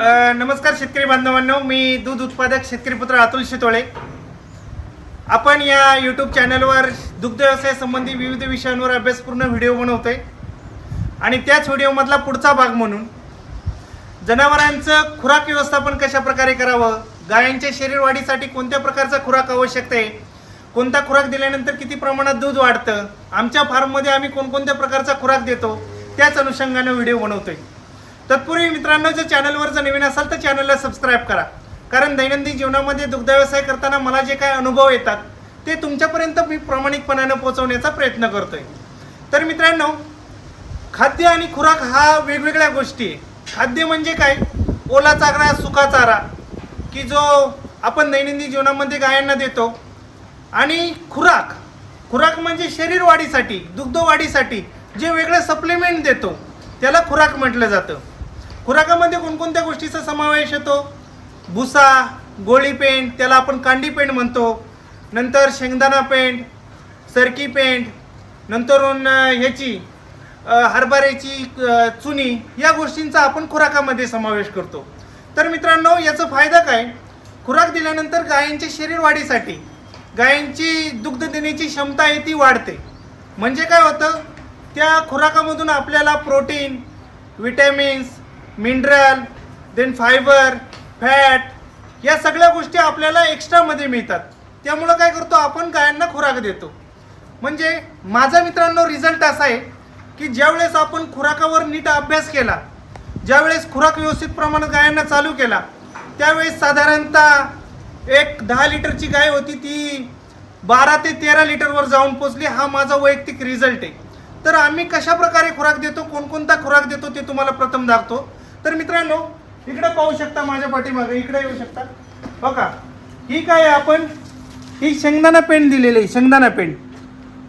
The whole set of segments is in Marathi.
नमस्कार शेतकरी बांधवांनो मी दूध उत्पादक शेतकरी पुत्र अतुल शितोळे. आपण या यूट्यूब चॅनलवर दुग्ध व्यवसायासंबंधी विविध विषयांवर अभ्यासपूर्ण व्हिडिओ बनवतोय. आणि त्याच व्हिडिओमधला पुढचा भाग म्हणून जनावरांचं खुराक व्यवस्थापन कशा प्रकारे करावं गायांच्या शरीर वाढीसाठी कोणत्या प्रकारचा खुराक आवश्यक आहे कोणता खुराक दिल्यानंतर किती प्रमाणात दूध वाढतं आमच्या फार्ममध्ये आम्ही कोणकोणत्या प्रकारचा खुराक देतो त्याच अनुषंगानं व्हिडिओ बनवतोय. तत्पूर्वी मित्रांनो जर चॅनलवर जर नवीन असाल तर चॅनलला सबस्क्राईब करा. कारण दैनंदिन जीवनामध्ये दुग्ध व्यवसाय करताना मला जे काय अनुभव येतात ते तुमच्यापर्यंत मी प्रामाणिकपणानं पोहोचवण्याचा प्रयत्न करतोय. तर मित्रांनो खाद्य आणि खुराक हा वेगवेगळ्या गोष्टी आहे. खाद्य म्हणजे काय? ओला चारा सुका चारा की जो आपण दैनंदिन जीवनामध्ये गायांना देतो. आणि खुराक खुराक म्हणजे शरीर वाढीसाठी दुग्ध वाढीसाठी जे वेगळं सप्लिमेंट देतो त्याला खुराक म्हटलं जातं. खुराकामध्ये कोणकोणत्या गोष्टीचा समावेश येतो भुसा गोळी पेंट त्याला आपण कांडी पेंट म्हणतो. नंतर शेंगदाणा पेंट सरकी पेंट नंतरून ह्याची हरभऱ्याची चुनी या गोष्टींचा आपण खुराकामध्ये समावेश करतो. तर मित्रांनो याचा फायदा काय? खुराक दिल्यानंतर गायींचे शरीर वाढीसाठी गायींची दुग्ध देण्याची क्षमता आहे ती वाढते. म्हणजे काय होतं? त्या खुराकामधून आपल्याला protein vitamins mineral then fibre fat या सगळ्या गोष्टी आपल्याला एक्स्ट्रामध्ये मिळतात. त्यामुळं काय करतो आपण? गायांना खुराक देतो. म्हणजे माझा मित्रांनो रिझल्ट असा आहे की ज्यावेळेस आपण खुराकावर नीट अभ्यास केला ज्यावेळेस खुराक व्यवस्थित प्रमाणात गायांना चालू केला त्यावेळेस साधारणतः एक दहा लिटरची गाय होती ती बारा ते तेरा लिटरवर जाऊन पोचली. हा माझा वैयक्तिक रिझल्ट आहे. तर आम्ही कशा प्रकारे खुराक देतो कोणकोणता खुराक देतो ते तुम्हाला प्रथम दाखवतो. तर मित्रांनो इकडे पाहू शकता माझ्या पाठीमागे इकडे येऊ शकता. बघा ही काय आपण? ही शेंगदाणा पेंट दिलेली आहे शेंगदाणा पेंट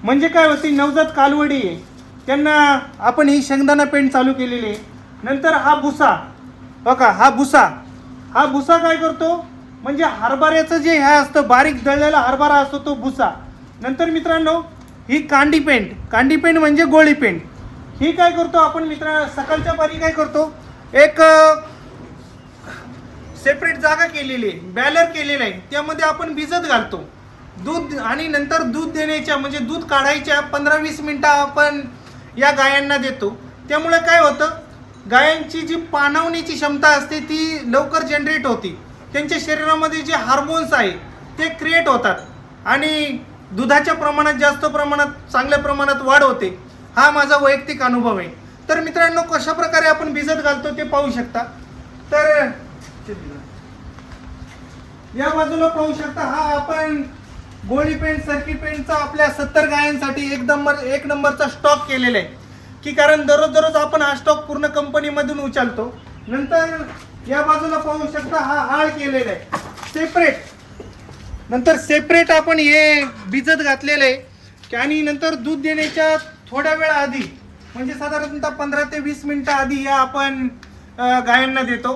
म्हणजे काय होती नवजात कालवडी आहे. त्यांना आपण ही शेंगदाणा पेंट चालू केलेली आहे. नंतर हा भुसा बघा हा भुसा. हा भुसा काय करतो? म्हणजे हरभऱ्याचं जे ह्या असतं बारीक दळलेला हरभरा असतो तो भुसा. नंतर मित्रांनो ही कांडी पेंट कांडी पेंट म्हणजे गोळी पेंट ही काय करतो आपण मित्र सकाळच्या पारी काय करतो? एक सेपरेट जागा केलेली आहे बॅलर केलेलं आहे. त्यामध्ये आपण भिजत घालतो. दूध आणि नंतर दूध देण्याच्या म्हणजे दूध काढायच्या पंधरा वीस मिनटं आपण या गायांना देतो. त्यामुळे काय होतं? गायांची जी पाणवण्याची क्षमता असते ती लवकर जनरेट होती. त्यांच्या शरीरामध्ये जे हार्मोन्स आहे ते क्रिएट होतात. आणि दुधाच्या प्रमाणात जास्त प्रमाणात चांगल्या प्रमाणात वाढ होते. हा माझा वैयक्तिक अनुभव आहे. तर मित्रांनो कशा प्रकारे आपण भिजत घालतो ते पाहू शकता. तर या बाजूला पाहू शकता हा आपण गोळी पेंट सर्की पेंटचा आपल्या सत्तर गायांसाठी एक नंबर एक नंबरचा स्टॉक केलेला आहे. की कारण दररोज दररोज आपण हा स्टॉक पूर्ण कंपनीमधून उचलतो. नंतर या बाजूला पाहू शकता हा हाळ केलेला आहे. सेपरेट नंतर सेपरेट आपण हे भिजत घातलेलं आहे. की आणि नंतर दूध देण्याच्या थोड्या वेळ आधी म्हणजे साधारणतः पंधरा ते वीस मिनटं आधी या आपण गायांना देतो.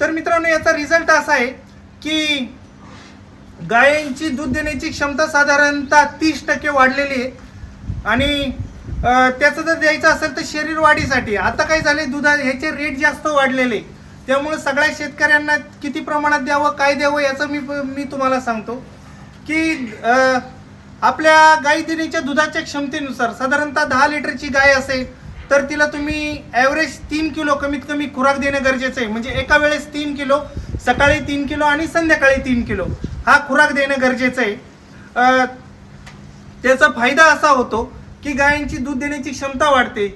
तर मित्रांनो याचा रिझल्ट असा आहे की गायांची दूध देण्याची क्षमता साधारणतः तीस टक्के वाढलेली आहे. आणि त्याचं जर द्यायचं असेल तर शरीर वाढीसाठी आता काय झाले दुधा ह्याचे रेट जास्त वाढलेले त्यामुळे सगळ्या शेतकऱ्यांना किती प्रमाणात द्यावं काय द्यावं याचं मी मी तुम्हाला सांगतो की आपल्या गाई देण्याच्या दुधाच्या क्षमतेनुसार साधारणतः दहा लिटरची गाय असेल तर तिला तुम्ही ॲव्हरेज तीन किलो कमीत कमी खुराक देणं गरजेचं आहे. म्हणजे एका वेळेस तीन किलो सकाळी तीन किलो आणि संध्याकाळी तीन किलो हा खुराक देणं गरजेचं आहे. त्याचा फायदा असा होतो की गायींची दूध देण्याची क्षमता वाढते.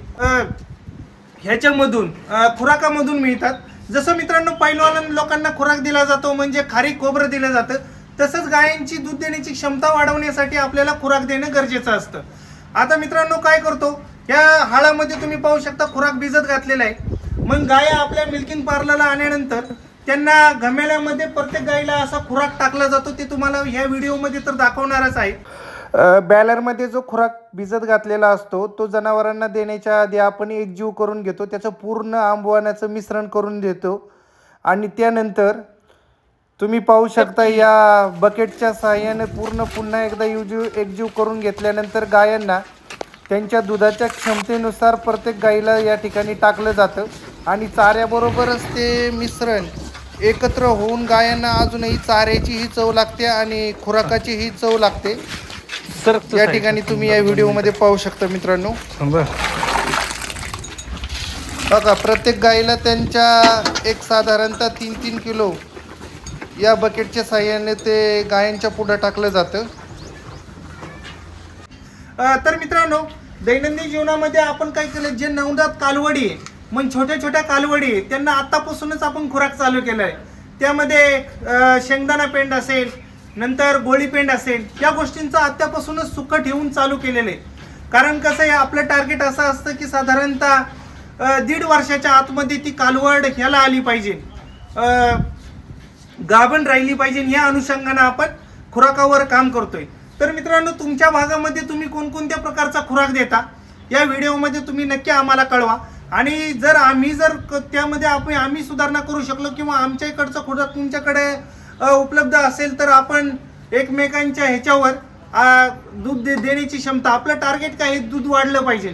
ह्याच्यामधून खुराकामधून मिळतात. जसं मित्रांनो पैलवान लोकांना खुराक दिला जातो म्हणजे खारीक खोबरं दिलं जातं. तसंच गायींची दूध देण्याची क्षमता वाढवण्यासाठी आपल्याला खुराक देणं गरजेचं असतं. आता मित्रांनो काय करतो? या हाळामध्ये तुम्ही पाहू शकता खुराक भिजत घातलेला आहे. मग गाया आपल्या मिल्किंग पार्लरला आल्यानंतर त्यांना घमेल्यामध्ये प्रत्येक गाईला असा खुराक टाकला जातो ते तुम्हाला ह्या व्हिडिओमध्ये तर दाखवणारच आहे. बॅलरमध्ये जो खुराक भिजत घातलेला असतो तो जनावरांना देण्याच्या आधी आपण एकजीव करून घेतो त्याचं पूर्ण आंबवाण्याचं मिश्रण करून देतो. आणि त्यानंतर तुम्ही पाहू शकता या बकेटच्या सहाय्याने पूर्ण पुन्हा एकदा युजीव एकजीव करून घेतल्यानंतर गायांना त्यांच्या दुधाच्या क्षमतेनुसार प्रत्येक गाईला या ठिकाणी टाकलं जातं. आणि चाऱ्याबरोबरच ते मिश्रण एकत्र होऊन गायांना अजूनही चाऱ्याची ही चव लागते आणि खुराकाची ही चव लागते. सर या ठिकाणी तुम्ही या व्हिडिओमध्ये पाहू शकता मित्रांनो. बघा प्रत्येक गाईला त्यांच्या एक साधारणतः तीन तीन किलो या बकेटच्या साह्याने ते गायांच्या पुढं टाकलं जातं. तर मित्रांनो दैनंदिन जीवनामध्ये आपण काय केलं जे नवजात कालवडी आहे मग छोट्या छोट्या कालवडी आहे त्यांना आतापासूनच आपण खुराक चालू केलाय. त्यामध्ये शेंगदाणा पेंड असेल नंतर गोळी पेंड असेल या गोष्टींचं आत्तापासूनच सुख ठेवून चालू केलेलं आहे. कारण कसं आहे आपलं टार्गेट असं असतं की साधारणतः दीड वर्षाच्या आतमध्ये ती कालवड ह्याला आली पाहिजे. गाभण राहिली पाहिजे या अनुषंगानं आपण खुराकावर काम करतोय. तर मित्रांनो तुमच्या भागामध्ये तुम्ही कोणकोणत्या प्रकारचा खुराक देता या व्हिडिओमध्ये तुम्ही नक्की आम्हाला कळवा. आणि जर आम्ही जर क- त्यामध्ये आपण आम्ही सुधारणा करू शकलो किंवा आमच्या इकडचा खुराक तुमच्याकडे उपलब्ध असेल तर आपण एकमेकांच्या ह्याच्यावर दूध दे- देण्याची क्षमता आपलं टार्गेट काय दूध वाढलं पाहिजे.